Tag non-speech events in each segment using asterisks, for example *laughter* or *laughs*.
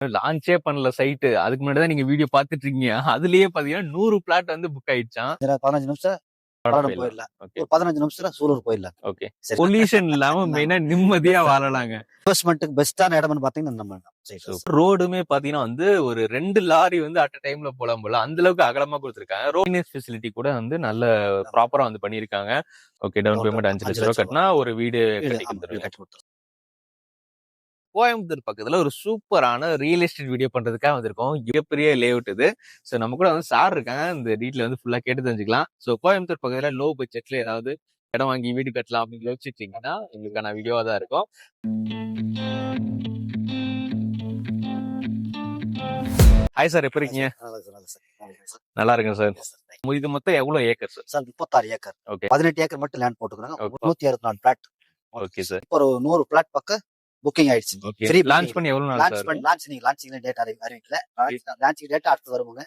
லான்ச்சே பண்ணல சைட்டு அதுக்கு முன்னாடி தான் நீங்க வீடியோ பாத்துட்டு இருக்கீங்க அதுலயே பாத்தீங்கன்னா நூறு பிளாட் வந்து புக் ஆயிடுச்சான் பதினஞ்சு நிமிஷம் போயிடலாம். பதினஞ்சு நிமிஷத்துல சூலூர் போயிடலாம். ஓகே. பொல்யூஷன் இல்லாம *laughs* மெயினா நிம்மதியா வாழலாங்க. இன்வெஸ்ட்மெண்ட்டுக்கு பெஸ்டான இடம்னு பாத்தீங்கன்னா நம்ம. ரோடுமே பாத்தீங்கன்னா வந்து ஒரு ரெண்டு லாரி வந்து அட் டைம்ல போலாம் போல. அந்த அளவுக்கு அகலமா கொடுத்துருக்காங்க. ரோட் ஃபெசிலிட்டி கூட வந்து நல்ல ப்ராப்பரா வந்து பண்ணிருக்காங்க ஓகே டவுன் பேமெண்ட் அஞ்சு லட்சம் ரூபாய் கட்டினா ஒரு வீடு கட்டி ஆமா, கோயம்புத்தூர் பக்கத்துல ஒரு சூப்பரான ரியல் எஸ்டேட் வீடியோ பண்றதுக்காக வந்திருக்கோம். மிகப்பெரிய லேஅவுட் இது. ஸோ நம்ம கூட வந்து சார் இருக்காங்க. இந்த டீட்ல வந்து ஃபுல்லா கேட்டு தெரிஞ்சுக்கலாம். ஸோ கோயம்புத்தூர் பக்கத்துல லோ பட்ஜெட்ல ஏதாவது இடம் வாங்கி வீடு கட்டலாம் அப்படின்னு யோசிச்சிட்டீங்கன்னா உங்களுக்கான வீடியோவா தான் இருக்கும். ஹாய் சார் எப்படி இருக்கீங்க? நல்லா இருக்கேன் சார் இது மொத்தம் எவ்வளவு ஏக்கர் சார். சார் முப்பத்தாறு ஏக்கர் ஓகே பதினெட்டு ஏக்கர் மட்டும் லேண்ட் போட்டுக்கிறாங்க. நூத்தி அறுபத்தி நாலு பிளாட் ஓகே சார் ஒரு நூறு பிளாட் பக்கம் புக்கிங் ஆயிடுச்சு. Free launch. பண்ணி எவ்வளவு நாள் லான்ச் பண்ணி லான்ச் நீங்க லான்ச்சிங் டேட் அறிவிக்கல லான்ச்சிங் டேட் அடுத்து வருவாங்க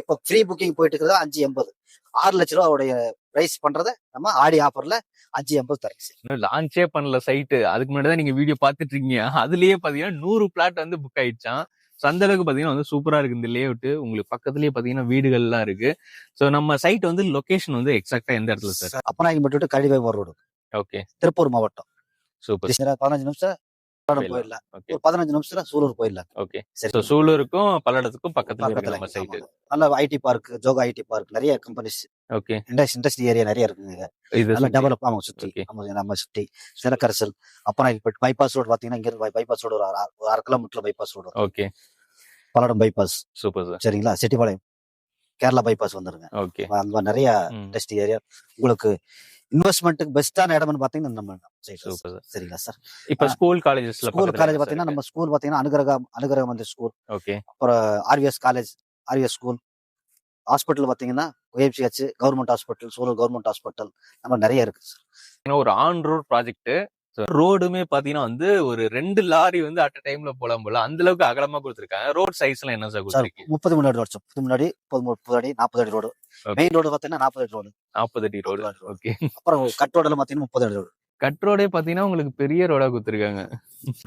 இப்போ ஃப்ரீ புக்கிங் போயிட்டு இருக்கிறது அஞ்சு எண்பது. ஆறு லட்ச ரூபாவுடைய பிரைஸ் பண்றத நம்ம ஆடி ஆஃபர்ல அஞ்சு எண்பது தரேன் லான்ச்சே பண்ணல சைட்டு அதுக்கு முன்னாடி தான் நீங்க வீடியோ பாத்துட்டு இருக்கீங்க. அதுலயே பாத்தீங்கன்னா நூறு பிளாட் வந்து புக் ஆயிடுச்சான் So, அந்த அளவுக்கு பாத்தீங்கன்னா வந்து சூப்பரா இருக்கு இந்த லேஅவுட் உங்களுக்கு பக்கத்துலயே பாத்தீங்கன்னா வீடுகள்லாம் இருக்கு. சோ நம்ம சைட் வந்து லொகேஷன் வந்து எக்ஸாக்டா எந்த இடத்துல சார்? அப்பநாயகம் மட்டும் கழிவாய் ரோடு ஓகே திருப்பூர் மாவட்டம். சூப்பர் பதினஞ்சு நிமிஷம் போயிடலாம். ஒரு பதினஞ்சு நிமிஷத்துல சூலூர் போயிடலாம். ஓகே. சரி. சூலூருக்கும் பல்லடத்துக்கும் பக்கத்துல. நம்ம சைட். நல்ல ஐடி பார்க் ஜோகா ஐடி பார்க் நிறைய கம்பெனிஸ் ஓகே. இண்டஸ்ட்ரி ஏரியா நிறைய இருக்குங்க இது நல்ல டெவலப் ஆமா சுத்தி. Okay. ஆமா நம்ம சுத்தி. சிலக்கரசல் அப்புறம் இப்ப பைபாஸ் ரோடு பாத்தீங்கன்னா இங்க பைபாஸ் ரோடு ஒரு அரை- kilometre bypass road okay. Palladam bypass super sir. சரிங்களா? செட்டிப்பாளையம் கேரளா பைபாஸ் வந்துருங்க. ஓகே. அங்க நிறைய ம். இண்டஸ்ட்ரி ஏரியா உங்களுக்கு இன்வெஸ்ட்மெண்ட்டுக்கு பெஸ்டான இடம்னு பாத்தீங்கன்னா நம்ம. சூப்பர் சார் சரிங்களா சார் இப்ப ஸ்கூல் காலேஜஸ்ல ஸ்கூல் காலேஜ் பாத்தீங்கன்னா நம்ம ஸ்கூல் பாத்தீங்கன்னா அனுகிரகம் அனுகிரகம் வந்து ஸ்கூல் ஓகே அப்புறம் RVS college RVS school hospital பாத்தீங்கன்னா YFCH government hospital Sulur government hospital நம்ம நிறைய இருக்கு சார் ஒரு ஆன் ரோட் ப்ராஜெக்ட் ரோடுமே பாத்தீங்கன்னா வந்து ஒரு ரெண்டு லாரி வந்து அட் டைம்ல போலாம் போல. அந்த அளவுக்கு அகலமா கொடுத்துருக்காங்க. ரோட் சைஸ் எல்லாம் என்ன சார் முப்பது முன்னாடி ரோடு முப்பது முன்னாடி முப்பது அடி நாற்பது அடி ரோடு. மெயின் ரோடு பாத்தீங்கன்னா நாற்பது அடி ரோடு. நாற்பது அடி ரோடு. ஓகே அப்புறம் கட் ரோடுல பாத்தீங்கன்னா முப்பது அடி ரோடு. கட் ரோடே பாத்தீங்கன்னா உங்களுக்கு பெரிய ரோடா கொடுத்துருக்காங்க.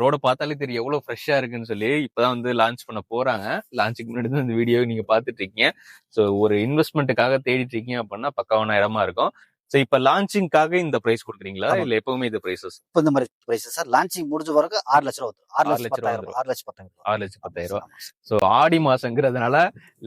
ரோட பார்த்தாலே தெரியும் எவ்வளவு ஃப்ரெஷ்ஷா இருக்குன்னு சொல்லி இப்பதான் வந்து லான்ச் பண்ண போறாங்க. லான்ச்சுக்கு முன்னாடி தான் இந்த வீடியோ நீங்க பாத்துட்டு இருக்கீங்க. சோ ஒரு இன்வெஸ்ட்மெண்ட்டுக்காக தேடிட்டு இருக்கீங்க அப்படின்னா பக்காவான இடமா இருக்கும். சோ இப்ப லான்ச்சிங்காக இந்த பிரைஸ் கொடுக்குறீங்களா. இல்ல எப்பவுமே இந்த பிரைசஸ் இப்போ இந்த மாதிரி பிரைஸ் சார் லான்ச்சிங் முடிஞ்ச வரைக்கும் ஆறு லட்சம் ரூபா. ஆறு லட்சம் ரூபா. ஆறு லட்சம் பத்தாயிரம். ஆறு லட்சம் பத்தாயிரம் சார். சோ ஆடி மாசங்கிறதுனால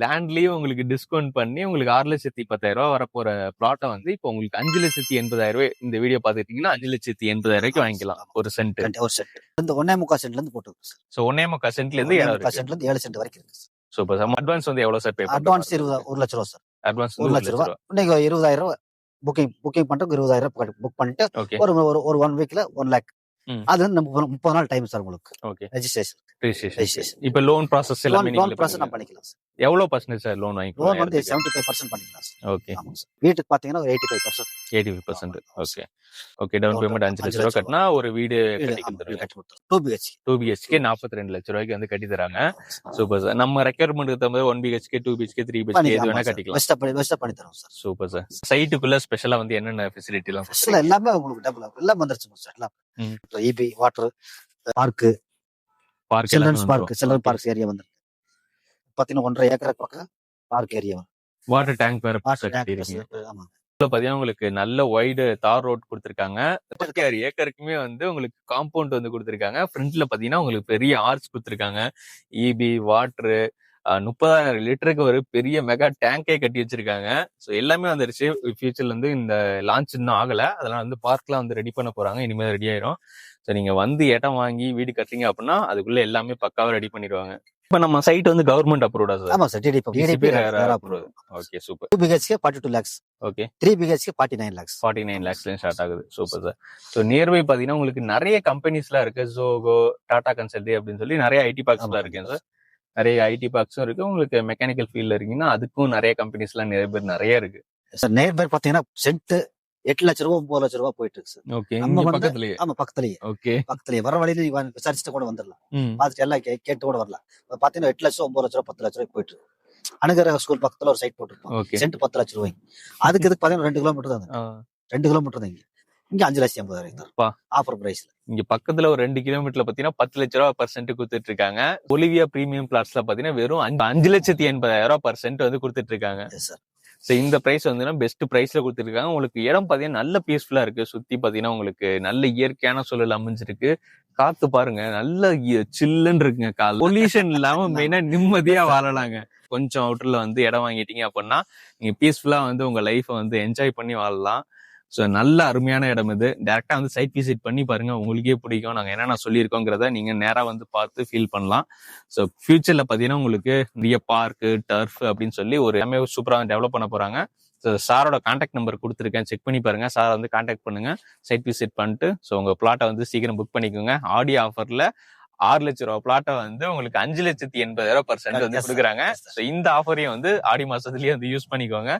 லேண்ட்லயும் உங்களுக்கு டிஸ்கவுண்ட் பண்ணி உங்களுக்கு ஆறு லட்சத்தி பத்தாயிரம் ரூபாய் வரப்போற பிளாட்டை வந்து இப்போ உங்களுக்கு அஞ்சு லட்சத்தி எண்பதாயிரம் ரூபாய் இந்த வீடியோ பாத்துட்டீங்கன்னா அஞ்சு லட்சத்தி எண்பதாயிரம் ரூபாய்க்கு வாங்கிக்கலாம். ஒரு சென்ட் ஒரு செட் இந்த ஒன்னே முக்கால் சென்ட்ல இருந்து போட்டு சோ ஒன்னே முக்கா சென்ட்ல இருந்து ஏழு சென்ட்ல இருந்து ஏழு சென்ட் வரைக்கும் இருக்கு சூப்பர் சார் அட்வான்ஸ் வந்து எவ்வளவு சார் பே அட்வான்ஸ் இருபது ஒரு லட்சம் ரூபா சார் அட்வான்ஸ் ஒரு லட்சம் ரூபா. இன்னைக்கு இருபதாயிரம் ரூபாய் புக்கிங் புக்கிங் பண்ணிட்டு இருபதாயிரம் ரூபாய் புக் பண்ணிட்டு ஒரு ஒரு ஒன் வீக்ல ஒன் லேக். அது வந்து நம்ம முப்பது- நாள் டைம் சார் உங்களுக்கு. ரெஜிஸ்ட்ரேஷன் ரெஜிஸ்ட்ரேஷன் இப்ப லோன் ப்ராசஸ் எல்லாமே லோன் ப்ராசஸ் நம்ம பண்ணிக்கலாம். சார் எவ்வளவு பர்சன்டேஜ் சார் லோன் லோன் வாங்கிக்கலாம் வந்து செவன்டி ஃபைவ் பர்சன்ட் பண்ணிக்கலாம் சார் ஓகே வீட்டுக்கு பாத்தீங்கன்னா ஒரு eighty five percent eighty five percent okay okay down payment அஞ்சு லட்ச ரூபா லட்சம் கட்டினா ஒரு வீடு டூ பிஹெச் டூ பிஹெச்கே நாற்பத்தி ரெண்டு லட்ச ரூபாய்க்கு வந்து கட்டி தராங்க. சூப்பர் சார் நம்ம ரெக்யர்மெண்ட் தகுந்த one BHK two BHK three BHK எது வேணா கட்டிக்கலாம். பெஸ்டா பண்ணி பெஸ்டா பண்ணி தரோம் சார் சூப்பர் சார் சைட்டுக்குள்ள ஸ்பெஷலா வந்து என்னென்ன ஃபெசிலிட்டி எல்லாம் உங்களுக்கு டபுள் எல்லாம் வந்துருச்சு சார் எல்லாம். EB water park park children's park children parks area வந்து பாத்தீங்கன்னா ஒன்றரை ஏக்கர் பக்கம் பார்க் ஏரியா வாட்டர் டேங்க் வேற புதுசா வாட்டர் கட்டியிருக்கீங்க டேங்க் ஆமா. உள்ள பாத்தீங்கன்னா உங்களுக்கு நல்ல வைடு தார் ரோட் கொடுத்துருக்காங்க. முப்பத்தி ஆறு ஏக்கருக்குமே வந்து உங்களுக்கு காம்பவுண்ட் வந்து கொடுத்துருக்காங்க. ஃப்ரண்ட்ல பாத்தீங்கன்னா உங்களுக்கு பெரிய ஆர்ச் கொடுத்துருக்காங்க. இபி வாட்டரு முப்பதாயிரம் லிட்டருக்கு ஒரு பெரிய மெகா டேங்கே கட்டி வச்சிருக்காங்க. ஸோ எல்லாமே வந்துருச்சு. ஃபியூச்சர்ல வந்து இந்த லான்ச் இன்னும் ஆகல. அதெல்லாம் வந்து பார்க்லாம் வந்து ரெடி பண்ண போறாங்க. இனிமேல் ரெடி ஆயிரும். ஸோ நீங்க வந்து இடம் வாங்கி வீடு கட்டுறீங்க அப்படின்னா அதுக்குள்ள எல்லாமே பக்காவா ரெடி பண்ணிடுவாங்க. இப்போ நம்ம சைட் வந்து கவர்மெண்ட் அப்ரூவ்டா சார் ஆமா sir DTP approve okay super two BHK forty two lakhs okay three BHK forty nine lakhs forty nine லேக்ஸ்லேயும் start ஆகுது. சூப்பர் சார் ஸோ நியர்பை பார்த்தீங்கன்னா உங்களுக்கு நிறைய கம்பெனிஸ்லாம் இருக்கு. ஜோகோ டாடா கன்சல்டி அப்படின்னு சொல்லி நிறைய ஐடி பார்க்ஸ்லாம் இருக்கேன் சார் நிறைய ஐடி பார்க்ஸும் இருக்கு. உங்களுக்கு மெக்கானிக்கல் ஃபீல்ட்ல இருக்கீங்கன்னா அதுக்கும் நிறைய கம்பெனிஸ்லாம் நிறைய பேர் நிறைய இருக்கு. சார் நேர்பர் பாத்தீங்கன்னா சென்ட் எட்டு லட்ச ரூபா ஒன்பது லட்ச ரூபா போயிட்டு இருக்கு சார் ஓகே நம்ம பக்கத்துலயே? ஆமா பக்கத்துலயே. ஓகே பக்கத்துலயே. வர வழியில விசாரிச்சுட்டு கூட வந்துடலாம். பார்த்துட்டு எல்லாம் கேட்டு கூட வரலாம். பாத்தீங்கன்னா எட்டு லட்சம் ஒன்பது லட்ச ரூபா பத்து லட்ச ரூபாய் போயிட்டு இருக்கு. அணுகிற ஸ்கூல் பக்கத்துல ஒரு சைட் போட்டுருப்போம் ஓகே சென்ட் பத்து லட்ச ரூபாய் அதுக்கு இதுக்கு பாத்தீங்கன்னா ரெண்டு கிலோமீட்டர் தான். ரெண்டு கிலோமீட்டர் தான் இங்க அஞ்சு லட்சத்தி ஐம்பது வரைக்கும் அப்பா. தான் ஆஃபர் பிரைஸ்ல இங்க பக்கத்துல ஒரு ரெண்டு கிலோமீட்டர்ல பாத்தீங்கன்னா பத்து லட்ச ரூபா பர்சன்ட் கொடுத்துட்டு இருக்காங்க ஒலிவியா பிரீமியம் பிளாட்ஸ்ல பாத்தீங்கன்னா வெறும் அஞ்சு- லட்சத்தி எண்பதாயிரம் ரூபாய் பர்சன்ட் வந்து கொடுத்துட்டு இருக்காங்க சார் ஸோ இந்த பிரைஸ் வந்து பெஸ்ட் பிரைஸ்ல கொடுத்துருக்காங்க உங்களுக்கு இடம் பாத்தீங்கன்னா நல்ல பீஸ்ஃபுல்லா இருக்கு. சுத்தி பாத்தீங்கன்னா உங்களுக்கு நல்ல இயற்கையான சூழல் அமைஞ்சிருக்கு. காத்து பாருங்க. நல்ல சில்லுன்னு இருக்குங்க கால். பொல்யூஷன் இல்லாம *laughs* மெயினா நிம்மதியா வாழலாங்க. கொஞ்சம் அவுட்டர்ல வந்து இடம் வாங்கிட்டீங்க அப்படின்னா நீங்க பீஸ்ஃபுல்லா வந்து உங்க லைஃபை வந்து என்ஜாய் பண்ணி வாழலாம். ஸோ நல்ல அருமையான இடம் இது. டேரக்டா வந்து சைட் விசிட் பண்ணி பாருங்க உங்களுக்கே பிடிக்கும். நாங்க என்னென்ன சொல்லியிருக்கோங்கிறத நீங்க நேரா வந்து பார்த்து ஃபீல் பண்ணலாம். ஸோ ஃபியூச்சர்ல பாத்தீங்கன்னா உங்களுக்கு நிறைய பார்க்கு டர்ஃப் அப்படின்னு சொல்லி ஒரு எல்லாமே சூப்பராக டெவலப் பண்ண போறாங்க. ஸோ சாரோட கான்டாக்ட் நம்பர் கொடுத்துருக்கேன். செக் பண்ணி பாருங்க. சார் வந்து கான்டாக்ட் பண்ணுங்க. சைட் விசிட் பண்ணிட்டு ஸோ உங்க பிளாட்டை வந்து சீக்கிரம் புக் பண்ணிக்கோங்க. ஆடி ஆஃபர்ல ஆறு லட்ச ரூபா பிளாட்டை வந்து உங்களுக்கு அஞ்சு லட்சத்தி எண்பதாயிரம் பர்சன்ட் வந்து. கொடுக்குறாங்க. இந்த ஆஃபரையும் வந்து ஆடி மாசத்துலயே வந்து யூஸ் பண்ணிக்கோங்க.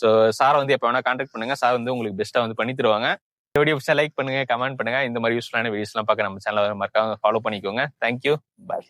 ஸோ சார் வந்து எப்போ வேணா கான்டாக்ட் பண்ணுங்க. சார் வந்து உங்களுக்கு பெஸ்ட்டாக வந்து பண்ணி தருவாங்க. இந்த வீடியோ லைக் பண்ணுங்க கமெண்ட் பண்ணுங்க. இந்த மாதிரி யூஸ்ஃபுல்லான வீடியோஸ்லாம் பார்க்க நம்ம சேனலை மறக்காம ஃபாலோ பண்ணிக்கோங்க. Thank you bye